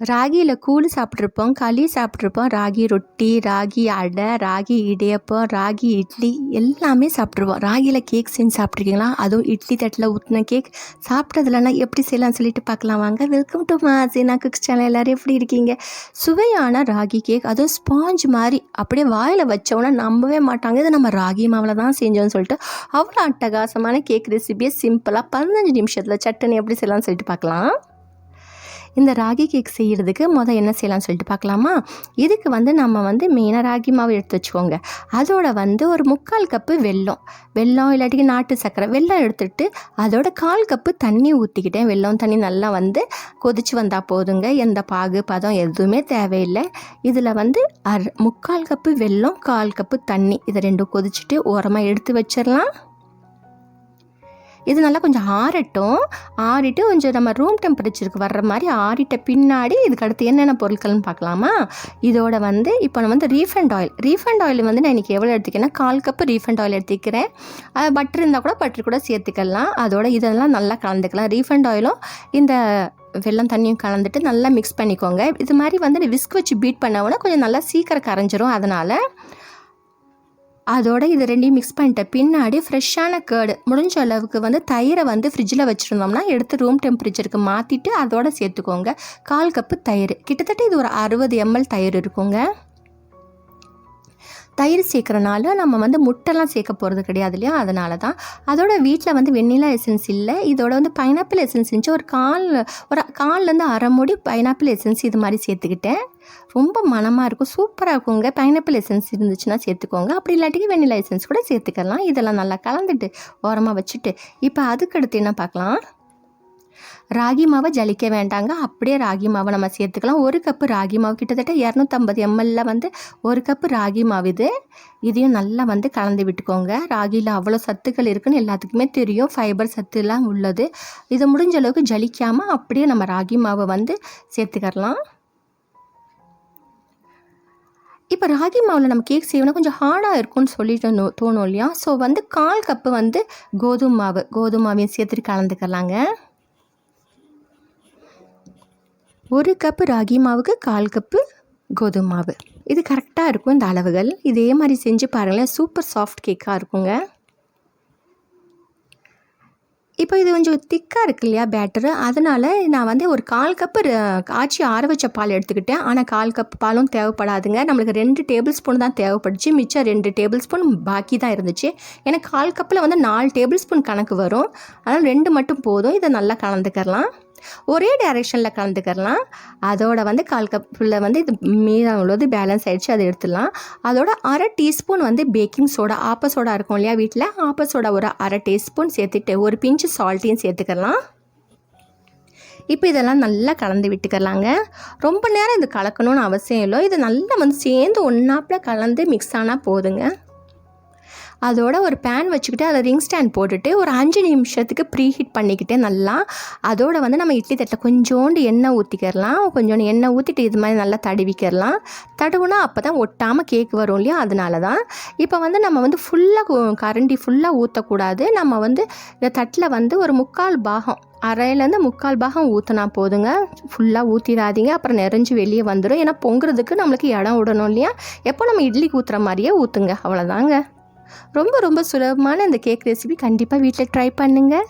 ராகியில் கூழ் சாப்பிட்ருப்போம் களி சாப்பிட்ருப்போம் ராகி ரொட்டி ராகி அடை ராகி இடியப்பம் ராகி இட்லி எல்லாமே சாப்பிட்ருவோம் ராகியில் கேக் செஞ்சு சாப்பிட்ருக்கீங்களா அதுவும் இட்லி தட்டில் ஊற்றின கேக் சாப்பிட்டதுலனா எப்படி செய்யலாம்னு சொல்லிட்டு பார்க்கலாம் வாங்க. Welcome to Masina cooks channel எல்லோரும் எப்படி இருக்கீங்க? சுவையான ராகி கேக் அதுவும் ஸ்பாஞ்ச் மாதிரி அப்படியே வாயில் வச்சோன்னா நம்பவே மாட்டாங்க. இது நம்ம ராகி மாவில் தான் செஞ்சோம்னு சொல்லிட்டு அவ்வளோ அட்டகாசமான கேக் ரெசிபியை சிம்பிளாக பதினஞ்சு நிமிஷத்தில் சட்டுன்னு எப்படி செய்யலாம்னு சொல்லிட்டு பார்க்கலாம். இந்த ராகி கேக் செய்கிறதுக்கு மொதல் என்ன செய்யலாம்னு சொல்லிட்டு பார்க்கலாமா? இதுக்கு வந்து நம்ம வந்து மெயினாக ராகி மாவு எடுத்து வச்சுக்கோங்க. அதோட வந்து ஒரு முக்கால் கப்பு வெல்லம். வெல்லம் இல்லாட்டிக்கு நாட்டு சர்க்கரை. வெல்லம் எடுத்துகிட்டு அதோட கால் கப்பு தண்ணி ஊற்றிக்கிட்டேன் வெல்லம் தண்ணி நல்லா வந்து கொதிச்சு வந்தால் போதுங்க. எந்த பாகு பதம் எதுவுமே தேவையில்லை. இதில் வந்து அர் முக்கால் கப்பு வெல்லம் கால் கப்பு தண்ணி இதை ரெண்டும் கொதிச்சுட்டு ஓரமாக எடுத்து வச்சிடலாம். இது நல்லா கொஞ்சம் ஆறட்டும். ஆறிட்டு கொஞ்சம் நம்ம ரூம் டெம்பரேச்சருக்கு வர்ற மாதிரி ஆறிட்ட பின்னாடி இதுக்கு அடுத்து என்னென்ன பொருட்கள்னு பார்க்கலாமா? இதோட வந்து இப்போ நான் வந்து ரீஃபண்ட் ஆயில் ரீஃபண்ட் ஆயில் வந்து நான் இன்றைக்கி எவ்வளோ எடுத்துக்கிறேன்னா கால் கப்பு ரீஃபண்ட் ஆயில் எடுத்துக்கிறேன். பட்டர் இருந்தால் கூட பட்டர் கூட சேர்த்துக்கலாம். அதோட இதெல்லாம் நல்லா கலந்துக்கலாம். ரீஃபண்ட் ஆயிலும் இந்த வெள்ளம் தண்ணியும் கலந்துட்டு நல்லா மிக்ஸ் பண்ணிக்கோங்க. இது மாதிரி வந்து விஸ்க் வச்சு பீட் பண்ணோன்னா கொஞ்சம் நல்லா சீக்கிரம் கரைஞ்சிரும். அதனால் அதோட இது ரெண்டையும் மிக்ஸ் பண்ணிட்ட பின்னாடி ஃப்ரெஷ்ஷான கேர்டு முடிஞ்ச அளவுக்கு வந்து தயிரை வந்து ஃப்ரிட்ஜில் வச்சுருந்தோம்னா எடுத்து ரூம் டெம்பரேச்சருக்கு மாற்றிட்டு அதோட சேர்த்துக்கோங்க. கால் கப்பு தயிர். கிட்டத்தட்ட இது ஒரு அறுபது எம்எல் தயிர் இருக்குங்க. தயிர் சேர்க்குறனால நம்ம வந்து முட்டைலாம் சேர்க்க போகிறது கிடையாது இல்லையா? அதனால தான் அதோட வீட்டில் வந்து வெண்ணிலா எசன்ஸ் இல்லை. இதோட வந்து பைனாப்பிள் எசன்ஸ் இருந்துச்சு. ஒரு கால் ஒரு கால்லேருந்து அரை மூடி பைனாப்பிள் எசன்ஸ் இது மாதிரி சேர்த்துக்கிட்டேன். ரொம்ப மனமாக இருக்கும். சூப்பராக இருக்குங்க. பைனாப்பிள் எசன்ஸ் இருந்துச்சுன்னா சேர்த்துக்கோங்க. அப்படி இல்லாட்டிக்கு வெண்ணிலா எசன்ஸ் கூட சேர்த்துக்கலாம். இதெல்லாம் நல்லா கலந்துட்டு ஓரமாக வச்சுட்டு. இப்போ அதுக்கடுத்து என்ன பார்க்கலாம்? ராகி மாவை ஜலிக்க வேண்டாங்க. அப்படியே ராகி மாவை நம்ம சேர்த்துக்கலாம். ஒரு கப்பு ராகி மாவு கிட்டத்தட்ட இரநூத்தம்பது எம்எல்ல வந்து ஒரு கப்பு ராகி மாவு இது. இதையும் நல்லா வந்து கலந்து விட்டுக்கோங்க. ராகியில் அவ்வளோ சத்துக்கள் இருக்குன்னு எல்லாத்துக்குமே தெரியும். ஃபைபர் சத்துலாம் உள்ளது. இதை முடிஞ்ச அளவுக்கு ஜலிக்காமல் அப்படியே நம்ம ராகி மாவை வந்து சேர்த்துக்கரலாம் இப்போ ராகி மாவில் நம்ம கேக் செய்யணும் கொஞ்சம் ஹார்டாக இருக்கும்னு சொல்லிட்டு தோணும் இல்லையா? ஸோ வந்து கால் கப்பு வந்து கோதுமை மாவு கோதுமை மாவையும் சேர்த்துட்டு கலந்துக்கலாங்க. ஒரு கப்பு ராகி மாவுக்கு கால் கப்பு கோதுமை மாவு. இது கரெக்டாக இருக்கும் இந்த அளவுகள். இதே மாதிரி செஞ்சு பாருங்களேன். சூப்பர் சாஃப்ட் கேக்காக இருக்குங்க. இப்போ இது கொஞ்சம் திக்காக இருக்கு இல்லையா பேட்டரு அதனால் நான் வந்து ஒரு கால் கப்பு காய்ச்சி ஆற வச்ச பால் எடுத்துக்கிட்டேன். ஆனால் கால் கப் பாலும் தேவைப்படாதுங்க. நம்மளுக்கு ரெண்டு டேபிள் ஸ்பூன் தான் தேவைப்படுச்சு. மிச்சம் ரெண்டு டேபிள் ஸ்பூன் பாக்கி தான் இருந்துச்சு. ஏன்னா கால் கப்பில் வந்து நாலு டேபிள் ஸ்பூன் கணக்கு வரும். அதனால் ரெண்டு மட்டும் போதும். இதை நல்லா கலந்துக்கரலாம் ஒரே டைரெக்ஷனில் கலந்துக்கிறலாம். அதோட வந்து கால் கப்பில் வந்து இது மீதம் உள்ளது பேலன்ஸ் ஆகிடுச்சு அதை எடுத்துடலாம். அதோட அரை டீஸ்பூன் வந்து பேக்கிங் சோடா ஆப்ப சோடா இருக்கும் இல்லையா வீட்டில் ஆப்ப சோடா ஒரு அரை டீஸ்பூன் சேர்த்துட்டு ஒரு பிஞ்சு சால்ட்டையும் சேர்த்துக்கலாம் இப்போ இதெல்லாம் நல்லா கலந்து விட்டுக்கலாங்க ரொம்ப நேரம் இது கலக்கணும்னு அவசியம் இல்லை. இது நல்லா வந்து சேர்ந்து ஒன்றாப்பில் கலந்து மிக்ஸ் ஆனால் போதுங்க. அதோட ஒரு பேன் வச்சுக்கிட்டு அதில் ரிங் ஸ்டாண்ட் போட்டுட்டு ஒரு அஞ்சு நிமிஷத்துக்கு ப்ரீ ஹீட் பண்ணிக்கிட்டு நல்லா அதோட வந்து நம்ம இட்லி தட்டில் கொஞ்சோண்டு எண்ணெய் ஊற்றிக்கிறலாம் கொஞ்சோண்டு எண்ணெய் ஊற்றிட்டு இது மாதிரி நல்லா தடுவிக்கிறலாம் தடுவுனா அப்போ தான் ஒட்டாமல் கேக் வரும் இல்லையா? அதனால தான் இப்போ வந்து நம்ம வந்து ஃபுல்லாக கரண்டி ஃபுல்லாக ஊற்றக்கூடாது நம்ம வந்து இந்த தட்டில் வந்து ஒரு முக்கால் பாகம் அரையிலேருந்து முக்கால் பாகம் ஊற்றினா போதுங்க. ஃபுல்லாக ஊற்றிடாதீங்க அப்புறம் நிறைஞ்சு வெளியே வந்துடும் ஏன்னா பொங்குறதுக்கு நம்மளுக்கு இடம் விடணும் இல்லையா? எப்போ நம்ம இட்லிக்கு ஊற்றுற மாதிரியே ஊற்றுங்க அவ்வளோதாங்க ரொம்ப ரொம்ப சுலபமான இந்த கேக் ரெசிபி கண்டிப்பாக வீட்டில் ட்ரை பண்ணுங்கள்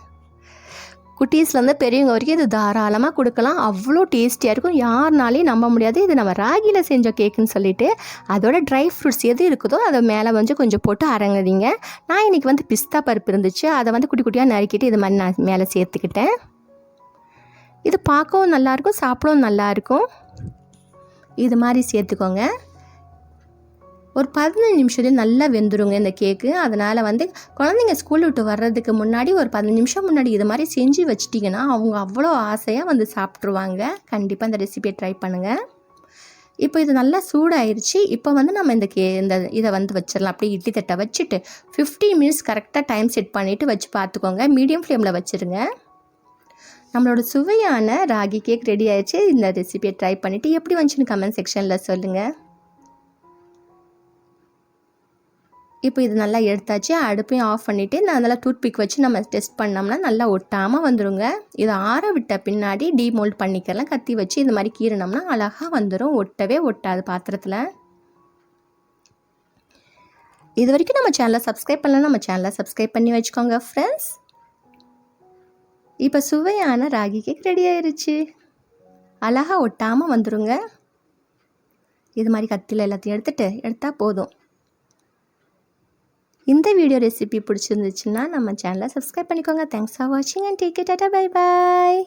குட்டீஸ்லேருந்து பெரியவங்க வரைக்கும் இது தாராளமாக கொடுக்கலாம். அவ்வளோ டேஸ்டியாக இருக்கும். யாருனாலையும் நம்ப முடியாது. இது நம்ம ராகியில் செஞ்ச கேக்குன்னு சொல்லிட்டு அதோட ட்ரை ஃப்ரூட்ஸ் எது இருக்குதோ அதை மேலே வந்து கொஞ்சம் போட்டு அரங்குறீங்க நான் இன்றைக்கி வந்து பிஸ்தா பருப்பு இருந்துச்சு. அதை வந்து குட்டி குட்டியாக நறுக்கிட்டு இது மாதிரி நான் மேலே சேர்த்துக்கிட்டேன். இது பார்க்கவும் நல்லாயிருக்கும் சாப்பிடவும் நல்லாயிருக்கும் இது மாதிரி சேர்த்துக்கோங்க. ஒரு பதினஞ்சு நிமிஷத்துலேயும் நல்லா வெந்துருங்க இந்த கேக்கு அதனால் வந்து குழந்தைங்க ஸ்கூல் விட்டு வர்றதுக்கு முன்னாடி ஒரு பதினஞ்சு நிமிஷம் முன்னாடி இது மாதிரி செஞ்சு வச்சிட்டிங்கன்னா அவங்க அவ்வளோ ஆசையாக வந்து சாப்பிட்ருவாங்க கண்டிப்பாக இந்த ரெசிபியை ட்ரை பண்ணுங்கள் இப்போ இது நல்லா சூடாயிருச்சு. இப்போ வந்து நம்ம இந்த கே இந்த இதை வந்து வச்சிடலாம். அப்படியே இட்லி தட்டை வச்சுட்டு ஃபிஃப்டி மினிட்ஸ் கரெக்டாக டைம் செட் பண்ணிவிட்டு வச்சு பார்த்துக்கோங்க. மீடியம் ஃப்ளேமில் வச்சுருங்க. நம்மளோட சுவையான ராகி கேக் ரெடி ஆயிடுச்சு. இந்த ரெசிபியை ட்ரை பண்ணிவிட்டு எப்படி வந்துச்சுன்னு கமெண்ட் செக்ஷனில் சொல்லுங்கள் இப்போ இது நல்லா எடுத்தாச்சு அடுப்பையும் ஆஃப் பண்ணிவிட்டு நான் நல்லா டூத் பிக் வச்சு நம்ம டெஸ்ட் பண்ணோம்னா நல்லா ஒட்டாமல் வந்துருங்க. இதை ஆற விட்ட பின்னாடி டீமோல்ட் பண்ணிக்கலாம் கத்தி வச்சு இந்த மாதிரி கீறினோம்னா அழகாக வந்துடும் ஒட்டவே ஒட்டாது பாத்திரத்தில். இது வரைக்கும் நம்ம சேனலை சப்ஸ்கிரைப் பண்ணலாம் நம்ம சேனலை சப்ஸ்கிரைப் பண்ணி வச்சுக்கோங்க ஃப்ரெண்ட்ஸ் இப்போ சுவையான ராகி கேக் ரெடி ஆயிருச்சு. அழகாக ஒட்டாமல் வந்துடுங்க இது மாதிரி கத்தியில் எல்லாத்தையும் எடுத்துகிட்டு எடுத்தால் போதும். இந்த வீடியோ ரெசிபி பிடிச்சிருந்துச்சுன்னா நம்ம சேனலை சப்ஸ்கிரைப் பண்ணிக்கோங்க. தேங்க்ஸ் ஃபார் வாட்சிங் and take it tata bye bye